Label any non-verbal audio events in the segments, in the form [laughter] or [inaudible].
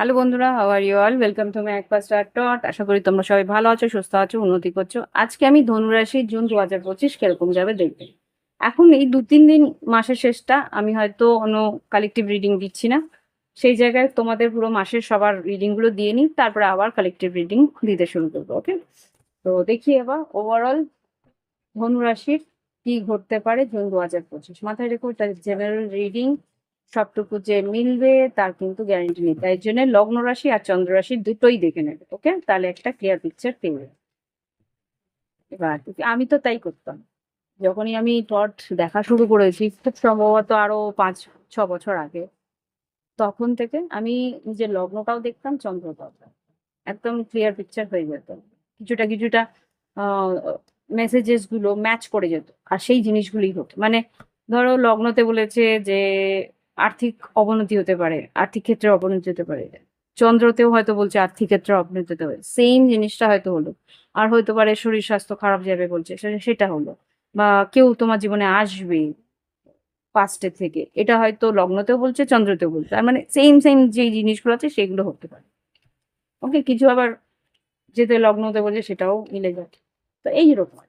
Hello বন্ধুরা how are you all welcome to my একপা star টট আশা করি তোমরা সবাই ভালো আছো, সুস্থ আছো, উন্নতি করছ। আজকে আমি ধনুরাশি জুন দু হাজার পঁচিশ কীরকম যাবে দেখবে। এখন এই দু তিন দিন মাসের শেষটা আমি হয়তো অন্য কালেকটিভ রিডিং দিচ্ছি না। সেই জায়গায় তোমাদের পুরো মাসের সবার রিডিংগুলো দিয়ে নিই, তারপরে আবার কালেকটিভ রিডিং দিতে শুরু করব ওকে তো দেখি এবার ওভারঅল ধনুরাশির কি ঘটতে পারে জুন দু হাজার পঁচিশ। মাথায় রেখো জেনারেল রিডিং সবটুকু যে মিলবে, তার কিন্তু গ্যারেন্টি নেই। তাই জন্য লগ্ন রাশি আর চন্দ্র রাশি দুটোই দেখে নেবে ওকে তাহলে একটা ক্লিয়ার পিকচার পেয়ে এবার আমি তো তাই করতাম। যখনই আমি টট দেখা শুরু করেছি, খুব সম্ভবত আরও পাঁচ, ছ বছর আগে, তখন থেকে আমি নিজের লগ্নটাও দেখতাম, চন্দ্রটাও একদম ক্লিয়ার পিকচার হয়ে যেত। কিছুটা কিছুটা মেসেজেসগুলো ম্যাচ করে যেত। আর সেই জিনিসগুলোই হতো। মানে ধরো লগ্নতে বলেছে যে আর্থিক অবনতি হতে পারে, আর্থিক ক্ষেত্রে অবনতি হতে পারে। চন্দ্রতেও হয়তো বলছে আর্থিক ক্ষেত্রে অবনতি হতে পারে। সেম জিনিসটা হয়তো হলো। আর হয়তো পারে শরীর স্বাস্থ্য খারাপ যাবে বলছে সেটা হলো। বা কেউ তোমার জীবনে আসবে পাস্টের থেকে। এটা হয়তো লগ্নতেও বলছে, চন্দ্রতেও বলছে। আর মানে সেম সেম যে জিনিসগুলো আছে সেগুলো হতে পারে। ওকে, কিছু আবার যেতে লগ্নতে বলছে সেটাও মিলে যায় তো এইরকম।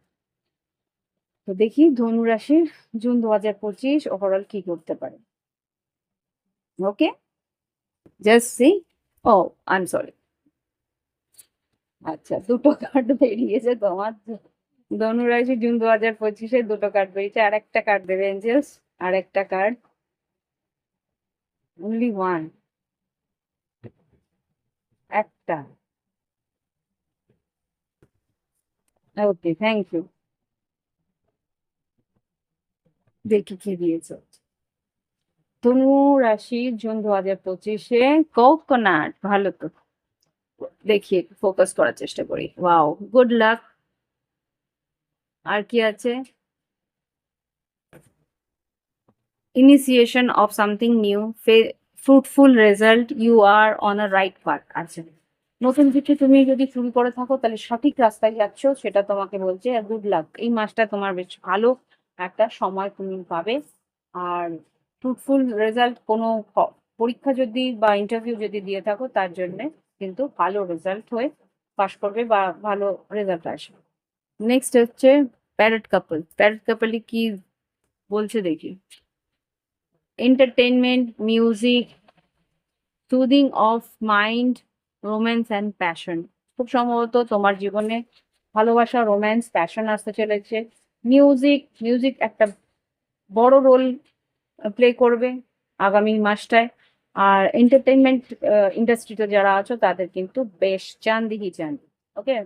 তো দেখি ধনু রাশির জুন দু হাজার পঁচিশ ওভারঅল কি করতে পারে। Just see oh I am sorry আচ্ছা দুটো কার্ড বেরিয়েছে তোমার। ধনুরাশি জুন দু হাজার পঁচিশে দুটো কার্ড বেরিয়েছে, আর একটা কার্ড দেবে এঞ্জেলস আর একটা কার্ড অনলি ওয়ান একটা। ওকে থ্যাংক ইউ দেখি কি দিয়েছে। ধনু রাশি, জুন দু হাজার পঁচিশে কোকোনাট, ভালো তো। দেখি ফোকাস করার চেষ্টা করি। ওয়াও গুড লাক আর কি আছে? Initiation of something new fruitful result you are on a right path আছে। নতুন কিছু তুমি যদি শুরু করে থাকো, তাহলে সঠিক রাস্তায় যাচ্ছ, সেটা তোমাকে বলছে গুড লাক এই মাসটা তোমার বেশ ভালো একটা সময় তুমি পাবে। আর ফ্রুটফুল রেজাল্ট কোনো পরীক্ষা যদি বা ইন্টারভিউ যদি দিয়ে থাকো, তার জন্যে কিন্তু ভালো রেজাল্ট হয়ে পাশ করবে বা ভালো রেজাল্ট আসবে। নেক্সট হচ্ছে প্যারেট কাপল প্যারেট কাপলে কি বলছে দেখি। Entertainment music soothing of mind romance and passion খুব সম্ভবত তোমার জীবনে ভালোবাসা রোম্যান্স প্যাশন আসতে চলেছে। মিউজিক মিউজিক একটা বড় রোল প্লে করবে আগামী মাসটায়। আর এন্টারটেনমেন্ট ইন্ডাস্ট্রিতে যারা আছো, তাদের কিন্তু বেশ চান্দিহি চান্দি ওকে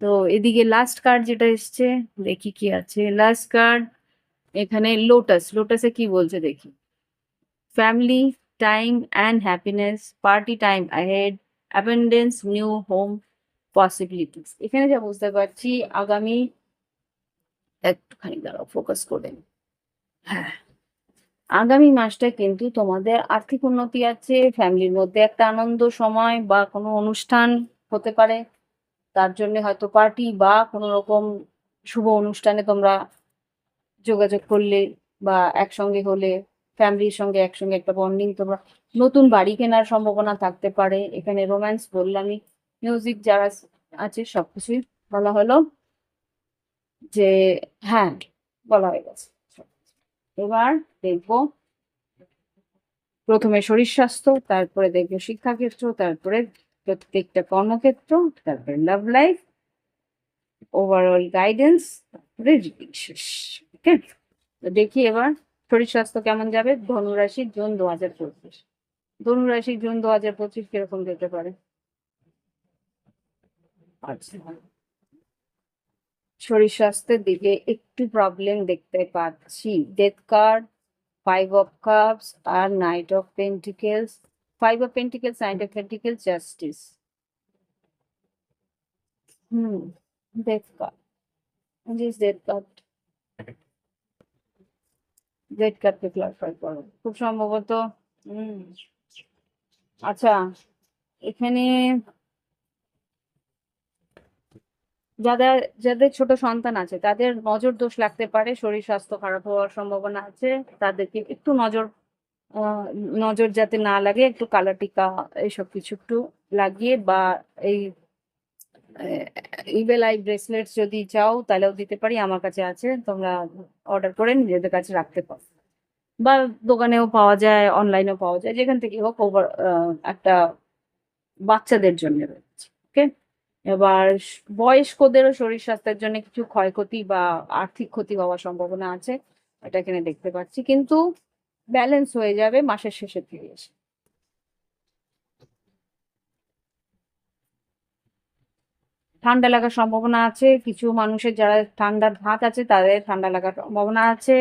তো এদিকে লাস্ট কার্ড যেটা এসছে, দেখি কি আছে। লাস্ট কার্ড এখানে লোটাস লোটাসে কি বলছে দেখি? Family time and happiness party time ahead abundance new home possibilities এখানে যা বুঝতে পারছি, আগামী, একটুখানি দাঁড়াও ফোকাস করে হ্যাঁ। আগামী মাসটা কিন্তু তোমাদের আর্থিক উন্নতি আছে ফ্যামিলির মধ্যে একটা আনন্দ সময় বা কোনো অনুষ্ঠান হতে পারে। তার জন্য হয়তো পার্টি বা কোনো রকম শুভ অনুষ্ঠানে তোমরা যোগাযোগ করলে বা একসঙ্গে হলে ফ্যামিলির সঙ্গে একসঙ্গে একটা বন্ডিং তোমরা, নতুন বাড়ি কেনার সম্ভাবনা থাকতে পারে। এখানে রোম্যান্স বললামই মিউজিক যারা আছে সবকিছুই বলা হলো যে হ্যাঁ বলা হয়ে গেছে। এবার দেখব প্রথমে শরীর স্বাস্থ্য, তারপরে দেখব শিক্ষাক্ষেত্র, তারপরে প্রত্যেকটা কর্মক্ষেত্র, তারপরে লাভ লাইফ ওভারঅল গাইডেন্স তারপরে ওকে তো দেখি এবার শরীর স্বাস্থ্য কেমন যাবে? ধনুরাশির জুন দু হাজার পঁচিশ। ধনুরাশির জুন দু হাজার পঁচিশ কীরকম যেতে পারে? আচ্ছা। শরীর স্বাস্থ্যের দিকে একটু প্রবলেম দেখতে পাচ্ছি। Death card five of cups R knight of pentacles five of pentacles knight of pentacles justice hmm death card death death করো। খুব সম্ভবত আচ্ছা এখানে যাদের যাদের ছোট সন্তান আছে, তাদের নজর দোষ লাগতে পারে, শরীর স্বাস্থ্য খারাপ হওয়ার সম্ভাবনা আছে, তাদেরকে একটু নজর নজর যাতে না লাগে, একটু কালার টিকা এইসব কিছু একটু লাগিয়ে বা এই ইবেল আই ব্রেসলেটস যদি চাও, তাহলেও দিতে পারি, আমার কাছে আছে, তোমরা অর্ডার করে নিজেদের কাছে রাখতে পারো। বা দোকানেও পাওয়া যায় অনলাইনেও পাওয়া যায়, যেখান থেকে হোক ওভার একটা বাচ্চাদের জন্য। এবার বয়স্কদেরও শরীর স্বাস্থ্যের জন্য কিছু ক্ষয়ক্ষতি বা আর্থিক ক্ষতি হওয়ার সম্ভাবনা আছে, এটা এখানে দেখতে পাচ্ছি। কিন্তু ব্যালেন্স হয়ে যাবে মাসের শেষের দিকে এসে। ঠান্ডা লাগার সম্ভাবনা আছে, কিছু মানুষের যারা ঠান্ডার ধাত আছে, তাদের ঠান্ডা লাগার সম্ভাবনা আছে।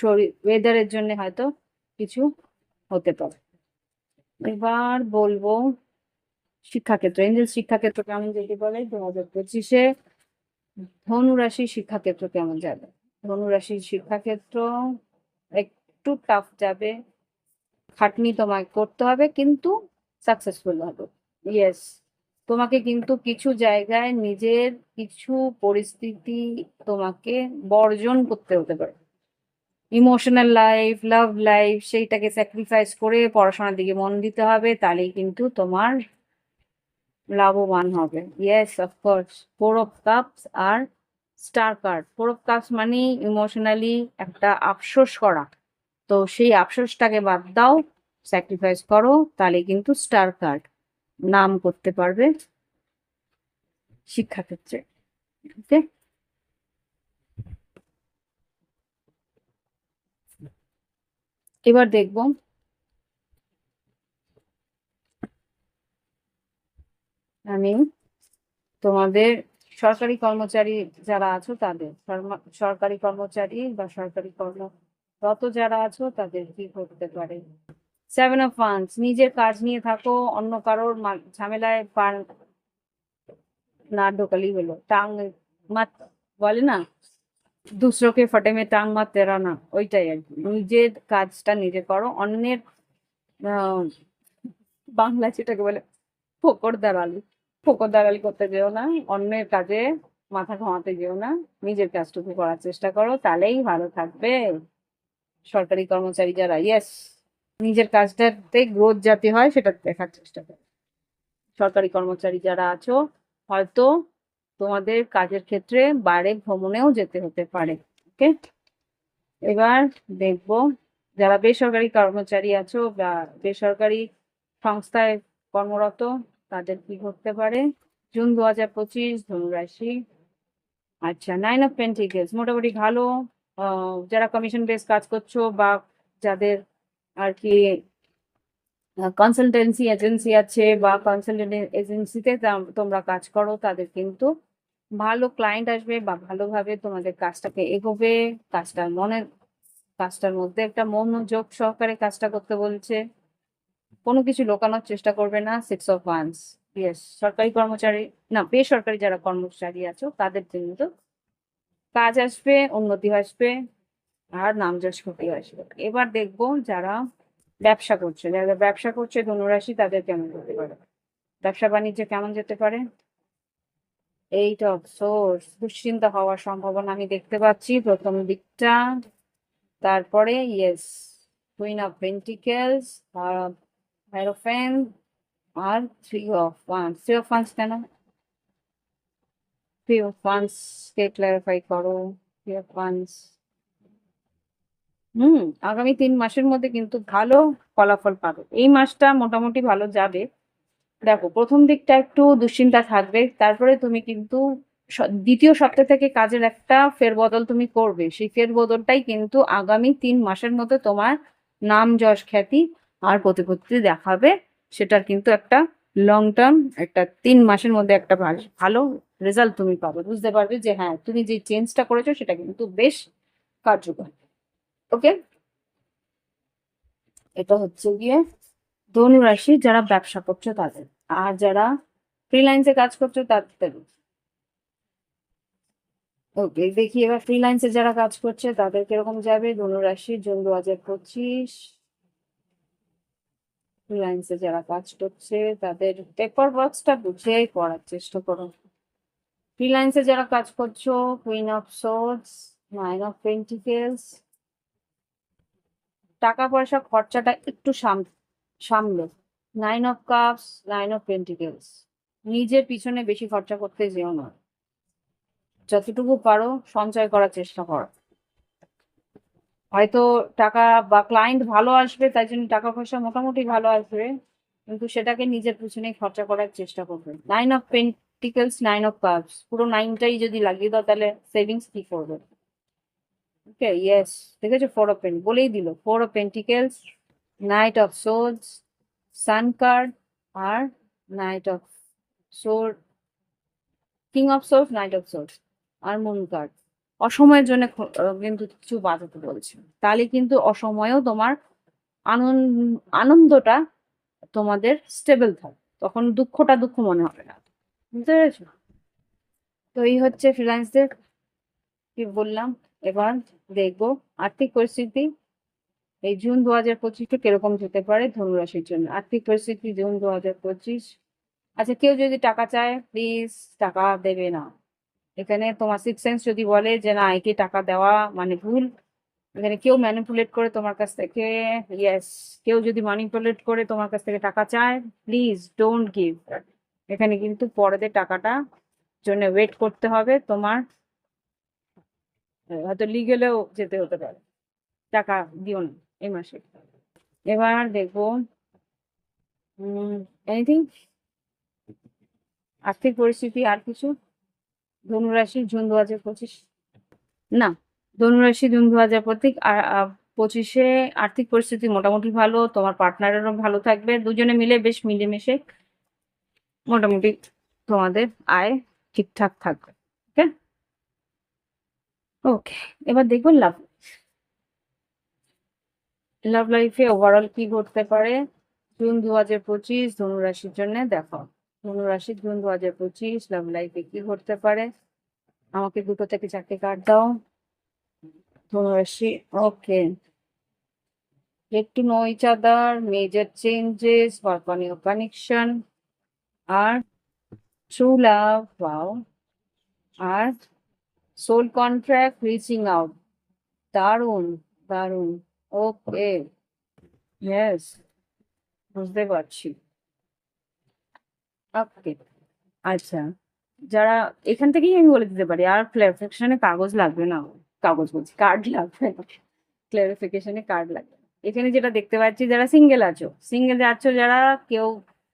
শরীর ওয়েদারের জন্য হয়তো কিছু হতে পারে। এবার বলব শিক্ষাক্ষেত্র, এঞ্জেল শিক্ষাক্ষেত্র কেমন যেতে পারে দু হাজার পঁচিশে ধনুরাশি শিক্ষাক্ষেত্র কেমন যাবে? ধনুরাশির শিক্ষাক্ষেত্র একটু টাফ যাবে। খাটনি তোমায় করতে হবে, কিন্তু সাকসেসফুল হবে। ইয়েস তোমাকে কিন্তু কিছু জায়গায় নিজের কিছু পরিস্থিতি তোমাকে বর্জন করতে হতে পারে। ইমোশনাল লাইফ লাভ লাইফ সেইটাকে স্যাক্রিফাইস করে পড়াশোনার দিকে মন দিতে হবে, তাহলেই কিন্তু তোমার লাভবান হবে। Yes of course four of cups R star card four of cups মানে ইমোশনালি একটা আফসোস করা। তো সেই আফসোসটাকে বাদ দাও স্যাক্রিফাইস করো, তাহলে কিন্তু স্টার কার্ড নাম করতে পারবে শিক্ষাক্ষেত্রে। ওকে এবার দেখব আমি তোমাদের সরকারি কর্মচারী যারা আছো তাদের সরকারি কর্মচারী বা সরকারি কর্মরত যারা আছো তাদের কি করতে পারে? সেভেন অফ ফান্ডস নিজের কাজ নিয়ে থাকো, অন্য কারোর ঝামেলায় পার না ঢোকালি হলো। টাং, মাত, বলে না? দুসরোকে ফটে মে টাং মাত তেরা না ওইটাই আর কি। নিজের কাজটা নিজে করো, অন্যের বাংলা যেটাকে বলে, ফোকর দাঁড়ালি ফোকর দাঁড়ালি করতে যেও না, অন্যের কাজে মাথা ঘামাতে যেও না, নিজের কাজটুকু করার চেষ্টা করো, তাহলেই ভালো থাকবে। সরকারি কর্মচারী যারা ইয়েস নিজের কাজটাতে গ্রোথ যাতে হয়, সেটা দেখার চেষ্টা করো। সরকারি কর্মচারী যারা আছো, হয়তো তোমাদের কাজের ক্ষেত্রে বাইরে ভ্রমণেও যেতে হতে পারে ওকে এবার দেখব, যারা বেসরকারি কর্মচারী আছো বা বেসরকারি সংস্থায় কর্মরত তাদের কি করতে পারে? জুন দু হাজার পঁচিশ ধনুরাশি আচ্ছা নাইন অফ পেন্টিকেলস মোটামুটি ভালো। যারা কমিশন বেস কাজ করছ বা যাদের আর কি কনসালটেন্সি এজেন্সি আছে বা কনসালটেন্ট এজেন্সিতে তোমরা কাজ করো, তাদের কিন্তু ভালো ক্লায়েন্ট আসবে বা ভালোভাবে তোমাদের কাজটাকে এগোবে। কাজটার মনের, কাজটার মধ্যে একটা মনোযোগ সহকারে কাজটা করতে বলছে। কোনো কিছু লোকানোর চেষ্টা করবে না সিক্স অফ ওয়ান্স ইয়েস সরকারি কর্মচারী, না, বেসরকারি যারা কর্মচারী আছো, তাদের জন্য তো কাজ আসবে, উন্নতি আসবে, আর নাম যশ ক্ষতি আসবে। এবার দেখব যারা ব্যবসা করছে, যারা ব্যবসা করছে ধনুরাশি, তাদের কেমন যেতে পারে? ব্যবসা বাণিজ্য কেমন যেতে পারে? এইট অফ সোর্স দুশ্চিন্তা হওয়ার সম্ভাবনা আমি দেখতে পাচ্ছি, প্রথম দিকটা। তারপরে yes queen of pentacles hierophant R three of wands three of wands কেন থ্রি অফ ওয়ান্স কে ক্লারিফাই করো থ্রি অফ ওয়ান্স হুম আগামী তিন মাসের মধ্যে কিন্তু ভালো ফলাফল পাবে। এই মাসটা মোটামুটি ভালো যাবে। দেখো, প্রথম দিকটা একটু দুশ্চিন্তা থাকবে, তারপরে তুমি কিন্তু দ্বিতীয় সপ্তাহ থেকে কাজের একটা ফেরবদল তুমি করবে। সেই ফেরবদলটাই কিন্তু আগামী তিন মাসের মধ্যে তোমার নাম যশ খ্যাতি আর প্রতিপত্তি দেখাবে, সেটার কিন্তু একটা লং টার্ম একটা তিন মাসের মধ্যে একটা ভালো- রেজাল্ট তুমি পাবে। বুঝতে পারবে যে হ্যাঁ তুমি যে চেঞ্জটা করেছ, সেটা কিন্তু বেশ কার্যকর। ওকে এটা হচ্ছে গিয়ে ধনু রাশি, যারা ব্যবসা করছে তাদের, আর যারা ফ্রিল্যান্সে কাজ করছ তাদের। ওকে দেখি এবার ফ্রিল্যান্সে যারা কাজ করছে, তাদের কীরকম যাবে? ধনুরাশি জুন দু হাজার পঁচিশ। ফ্রিল্যান্সে যারা কাজ করছে, তাদের পেপার ওয়ার্কসটা বুঝে করার চেষ্টা করো ফ্রিল্যান্সে যারা কাজ করছ queen of swords nine of pentacles টাকা পয়সা খরচাটা একটু সাম, সামলে। Nine of cups nine of pentacles নিজের পিছনে বেশি খরচা করতে যেও না। যতটুকু পারো, সঞ্চয় করার চেষ্টা করো। হয়তো টাকা বা ক্লায়েন্ট ভালো আসবে, তাই জন্য টাকা পয়সা মোটামুটি ভালো আসবে, কিন্তু সেটাকে নিজের পিছনেই খরচা করার চেষ্টা করবে। Nine of pentacles nine of cups পুরো নাইনটাই যদি লাগিয়ে দাও, তাহলে সেভিংস কি করবে? ওকে ইয়েস ঠিক আছে ফোর অফ পেন বলেই দিল। Four of pentacles knight of swords sun card R knight of swords king of swords knight of swords R moon card অসময়ের জন্য কিন্তু কিছু বাজাতে বলছে। তাহলে কিন্তু অসময়েও তোমার আনন্দ, আনন্দটা তোমাদের স্টেবল থাকে। তখন দুঃখটা দুঃখ মনে হবে না। বুঝতে পেরেছ? তো এই হচ্ছে ফ্রিল্যান্সদের কি বললাম? এবার দেখব আর্থিক পরিস্থিতি। এই জুন দু হাজার পঁচিশটা কীরকম যেতে পারে ধনুরাশির জন্য? আর্থিক পরিস্থিতি জুন দু হাজার পঁচিশ। আচ্ছা কেউ যদি টাকা চায় প্লিজ টাকা দেবে না। এখানে তোমার সিক্স সেন্স যদি বলে যে, না, একে টাকা দেওয়া মানে ভুল, এখানে কেউ ম্যানিপুলেট করে তোমার কাছ থেকে ইয়েস কেউ যদি ম্যানিপুলেট করে তোমার কাছ থেকে টাকা চায় প্লিজ ডোন্ট গিভ এখানে কিন্তু পরেদের টাকাটা জন্য ওয়েট করতে হবে তোমার হয়তো লিগেলেও যেতে হতে পারে। টাকা দিও না এই মাসে। এবার দেখব এনিথিং আর্থিক পরিস্থিতি আর কিছু? ধনুরাশি জুন দু হাজার পঁচিশ? না ধনুরাশি জুন দু হাজার পঁচিশ পঁচিশে আর্থিক পরিস্থিতি মোটামুটি ভালো, তোমার পার্টনারেরও ভালো থাকবে, দুজনে মিলে বেশ মিলেমিশে মোটামুটি তোমাদের আয় ঠিকঠাক থাকবে, ওকে? ওকে, এবার দেখব লাভ লাভ লাইফে ওভারঅল কি ঘটতে পারে? জুন দু হাজার পঁচিশ, ধনুরাশির জন্য দেখো। ধনুরাশি জুন দু হাজার পঁচিশ লাভ লাইফে কি করতে পারে? আমাকে দুটো থেকে চারটে কার্ড দাও। ধনুরাশি ওকে একটু নই চাদার মেজর চেঞ্জেস বর্পানীয় কানেকশন আর ট্রু লাভ পাও আর সোল কন্ট্রাক্ট রিচিং আউট দারুণ দারুণ ওকে বুঝতে পারছি। ওকে আচ্ছা। যারা এখান থেকেই আমি বলে দিতে পারি, আর ক্লারিফিকেশনে কাগজ লাগবে না, কাগজ বলছি কার্ড লাগবে ক্লারিফিকেশনে কার্ড লাগবে এখানে যেটা দেখতে পাচ্ছি, যারা সিঙ্গেল আছো সিঙ্গেল আছো যারা, কেউ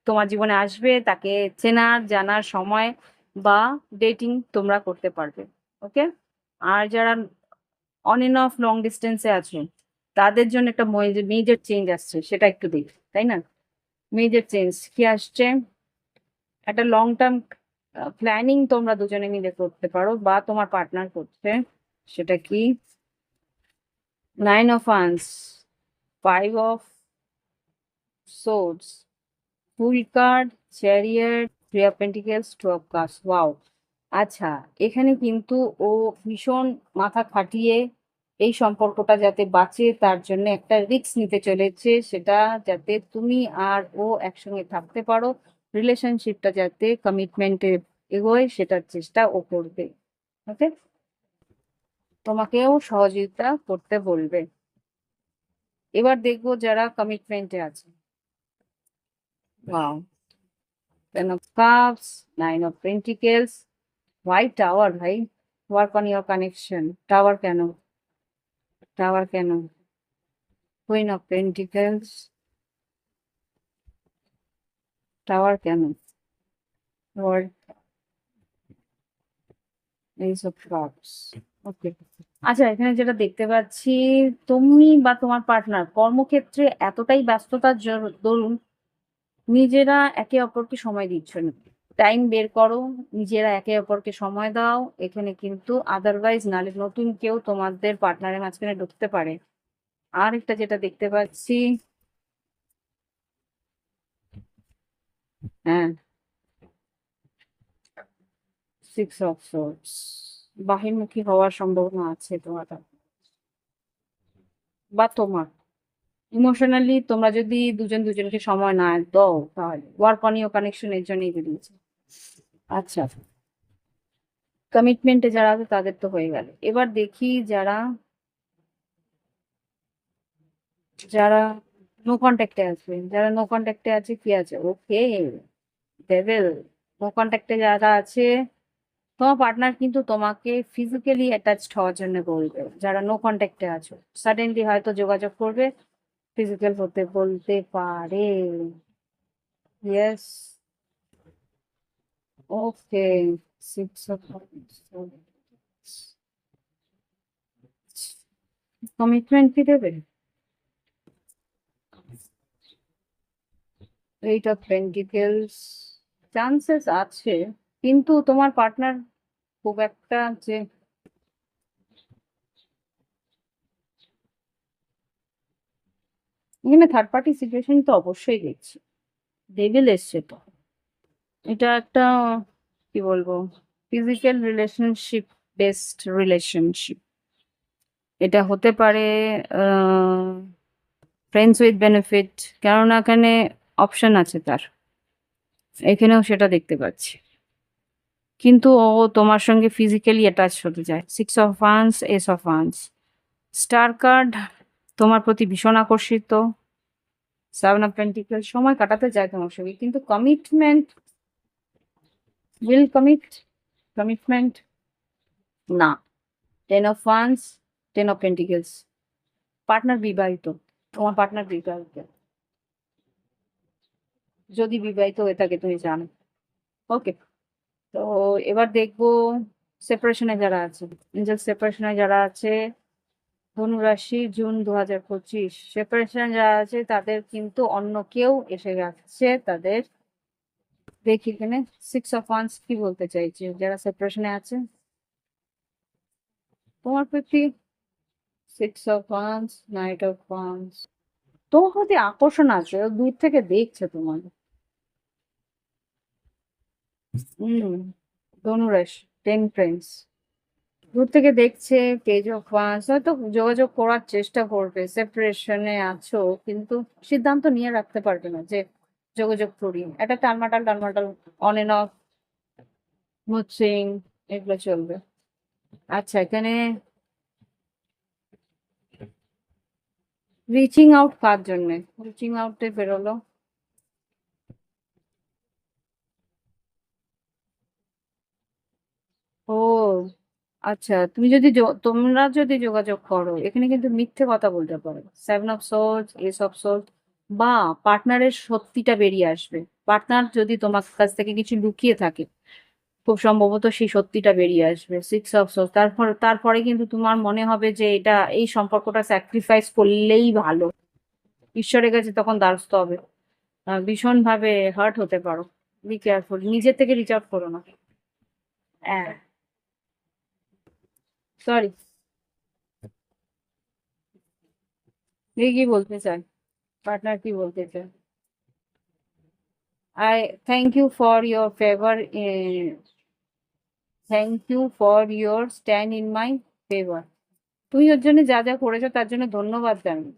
তোমার জীবনে আসবে, তাকে চেনার, জানার সময় বা ডেটিং তোমরা করতে পারবে ওকে আর যারা অন এন্ড অফ লং ডিস্টেন্সে আছো, তাদের জন্য একটা মেজর চেঞ্জ আসছে, সেটা একটু দেখি, তাই না? মেজর চেঞ্জ কি আসছে? একটা লং টার্ম প্ল্যানিং তোমরা দুজনে মিলে করতে পারো বা তোমার পার্টনার করছে, সেটা কি? Nine of wands five of swords fool card chariot three of pentacles two of cups wow আচ্ছা এখানে কিন্তু ও ভীষণ মাথা খাটিয়ে এই সম্পর্কটা যাতে বাঁচে, তার জন্য একটা রিস্ক নিতে চলেছে, সেটা যাতে তুমি আর ও একসঙ্গে থাকতে পারো। রিলেশনশিপটা যাতে কমিটমেন্টে এগোয়, সেটার চেষ্টা ও করবে। ওকে তোমাকেও সহযোগিতা করতে বলবে। এবার দেখব যারা কমিটমেন্টে আছে। Wow ten of cups nine of pentacles white tower ভাই? Work on your connection tower কেন? টাওয়ার কেন? কুইন অফ পেন্টিকেলস কেন? Lord Ace of Cups okay আচ্ছা এখানে যেটা দেখতে পাচ্ছি, তুমি বা তোমার পার্টনার কর্মক্ষেত্রে এতটাই ব্যস্ততার দরুন নিজেরা একে অপরকে সময় দিচ্ছ না। টাইম বের করো, নিজেরা একে অপরকে সময় দাও। এখানে কিন্তু আদারওয়াইজ নালে নতুন কেউ তোমাদের পার্টনারের মাঝখানে ঢুকতে পারে। আর একটা যেটা দেখতে পাচ্ছি হ্যাঁ সিক্স অফ সোর্স বাহিরমুখী হওয়ার সম্ভাবনা আছে তোমার বা তোমার। ইমোশনালি তোমরা যদি দুজন দুজনকে সময় না দাও, তাহলে ওয়ার্ক অন ইউর কানেকশন এর জন্যই বেরিয়েছে আচ্ছা। কমিটমেন্টে যারা আছে, তাদের তো হয়ে গেল। এবার দেখি যারা যারা নো কন্ট্যাক্টে আছে। যারা নো কন্ট্যাক্টে আছে, কি আছে? ওকে ডেভেল নো কন্ট্যাক্টে যারা আছে, তোমার পার্টনার কিন্তু তোমাকে ফিজিক্যালি অ্যাটাচড হওয়ার জন্য বলবে। যারা নো কন্ট্যাক্টে আছো। সাডেনলি হয়তো যোগাযোগ করবে ফিজিক্যাল হতে বলতে পারে। ইয়েস ওকে সিক্স কমিটমেন্ট কি দেবে? এইট অফ চান্সেস আছে, কিন্তু তোমার পার্টনার খুব একটা যে এখানে থার্ড পার্টি সিচুয়েশন তো অবশ্যই দেখছি। ডেভিল এসছে তো। এটা একটা, কি বলব ফিজিক্যাল রিলেশনশিপ বেস্ট রিলেশনশিপ এটা হতে পারে ফ্রেন্ডস উইথ বেনিফিট কেননা এখানে অপশন আছে তার। এখানেও সেটা দেখতে পাচ্ছি। কিন্তু ও তোমার সঙ্গে ফিজিক্যালি অ্যাটাচ হতে চায়। Six of wands ace of wands star card তোমার প্রতি ভীষণ আকর্ষিত। সেভেন অফ পেন্টিকেল সময় কাটাতে চায় তোমার সঙ্গে। কিন্তু কমিটমেন্ট উইল কমিট কমিটমেন্ট না। Ten of wands ten of pentacles partner বিবাহিত। তোমার পার্টনার বিবাহিত। যদি বিবাহিত হয়ে থাকে, তুমি জানো। ওকে তো এবার দেখব সেপারেশনে যারা আছে। নিজের সেপারেশনে যারা আছে ধনুরাশি জুন দু হাজার পঁচিশ সেপারেশনে যারা আছে, তাদের কিন্তু অন্য কেউ এসে গেছে তাদের দেখি এখানে সিক্স অফ ওয়ান্স কি বলতে চাইছে, যারা সেপারেশনে আছে। তোমার প্রতি six of wands knight of wands তোমার প্রতি আকর্ষণ আছে দূর থেকে দেখছে তোমার ধনুরাশ টেন ফ্রেন্ডস দূর থেকে দেখছে পেজ অফ হয়তো যোগাযোগ করার চেষ্টা করবে সেপারেশনে আছো, কিন্তু সিদ্ধান্ত নিয়ে রাখতে পারবে না যে যোগাযোগ করি। একটা টালমাটাল টালমাটাল অন এন্ড অফ মুচিং এগুলো চলবে। আচ্ছা এখানে রিচিং আউট কার জন্যে? রিচিং আউটে বেরোলো। ও আচ্ছা। তুমি যদি যো- তোমরা যদি যোগাযোগ করো এখানে কিন্তু মিথ্যে কথা বলতে পারো। Seven of swords ace of swords বা পার্টনারের সত্যিটা বেরিয়ে আসবে। পার্টনার যদি তোমার কাছ থেকে কিছু লুকিয়ে থাকে খুব সম্ভবত সেই সত্যিটা বেরিয়ে আসবে। সিক্স অফ সোর্স তারপর তারপরে কিন্তু তোমার মনে হবে যে এটা এই সম্পর্কটা স্যাক্রিফাইস করলেই ভালো। ঈশ্বরের কাছে তখন দ্বারস্থ হবে। আহ, ভীষণভাবে হার্ট হতে পারো। বি কেয়ারফুল নিজের থেকে রিচ আউট করো না। হ্যাঁ। সরি কি বলতে চাই পার্টনার কি বলতে চায় I thank you for your favour thank you for your stand in my favour তুমি ওর জন্য যা যা করেছ তার জন্য ধন্যবাদ জানাই।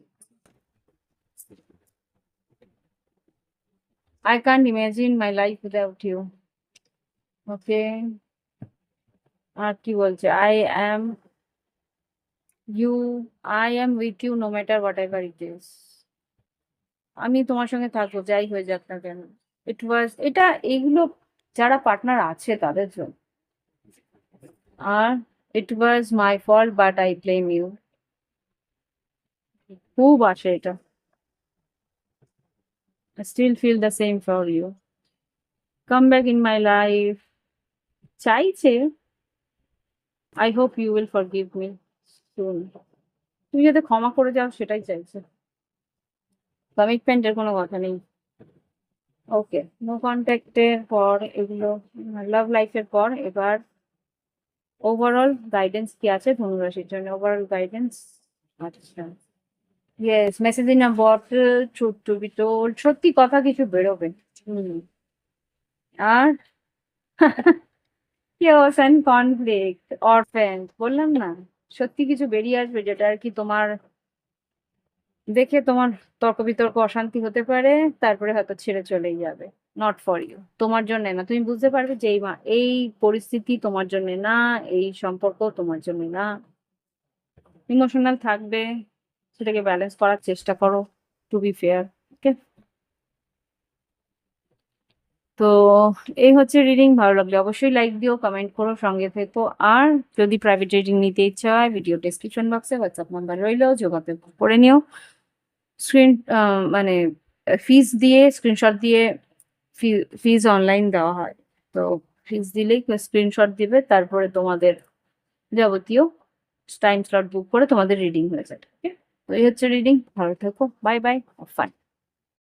I can't imagine my life without you. Okay. আর কি বলছে? I am you I am with you no matter whatever it is আমি তোমার সঙ্গে থাকব, যাই হয়ে যাক না কেন। ইট ওয়াজ এটা এইগুলো যারা পার্টনার আছে তাদের জন্য। আর it was my fault but I blame you খুব আসে এটা। Still feel the same for you. Come back in my life. চাইছে I hope you will forgive me soon তুমি যাতে ক্ষমা করে যাও, সেটাই চাইছে। কমিটমেন্টের কোনো কথা নেই। ওকে নো কন্ট্যাক্টের পর এগুলো লাভ লাইফের পর এবার ওভারঅল গাইডেন্স কি আছে ধনুরাশির জন্য? ওভারঅল গাইডেন্স আচ্ছা। Yes message in a bottle truth to be told সত্যি কথা কিছু বেরোবে। হুম। আর [laughs] chaos and conflict orphaned বললাম না। সত্যি কিছু বেরিয়ে আসবে যেটা আর কি তোমার দেখে তোমার তর্ক বিতর্ক অশান্তি হতে পারে, তারপরে হয়তো ছেড়ে চলেই যাবে। নট ফর ইউ তোমার জন্য না। তুমি বুঝতে পারবে যে এই পরিস্থিতি তোমার জন্য না, এই সম্পর্ক তোমার জন্য না। ইমোশনাল থাকবে, সেটাকে ব্যালেন্স করার চেষ্টা করো টু বি ফেয়ার ওকে তো এই হচ্ছে রিডিং ভালো লাগলে অবশ্যই লাইক দিও কমেন্ট করো, সঙ্গে থেকো। আর যদি প্রাইভেট রিডিং নিতে হয় ভিডিও ডেসক্রিপশন বক্সে হোয়াটসঅ্যাপ নাম্বার রইল, যোগাযোগ করে নিও। স্ক্রিন মানে ফিস দিয়ে স্ক্রিনশট দিয়ে ফিজ অনলাইন দেওয়া হয়। তো ফিজ দিলেই স্ক্রিনশট দিবে, তারপরে তোমাদের যাবতীয় টাইম স্লট বুক করে তোমাদের রিডিং হয়ে যাবে ওকে তো এই হচ্ছে রিডিং ভালো থেকো বাই বাই ফান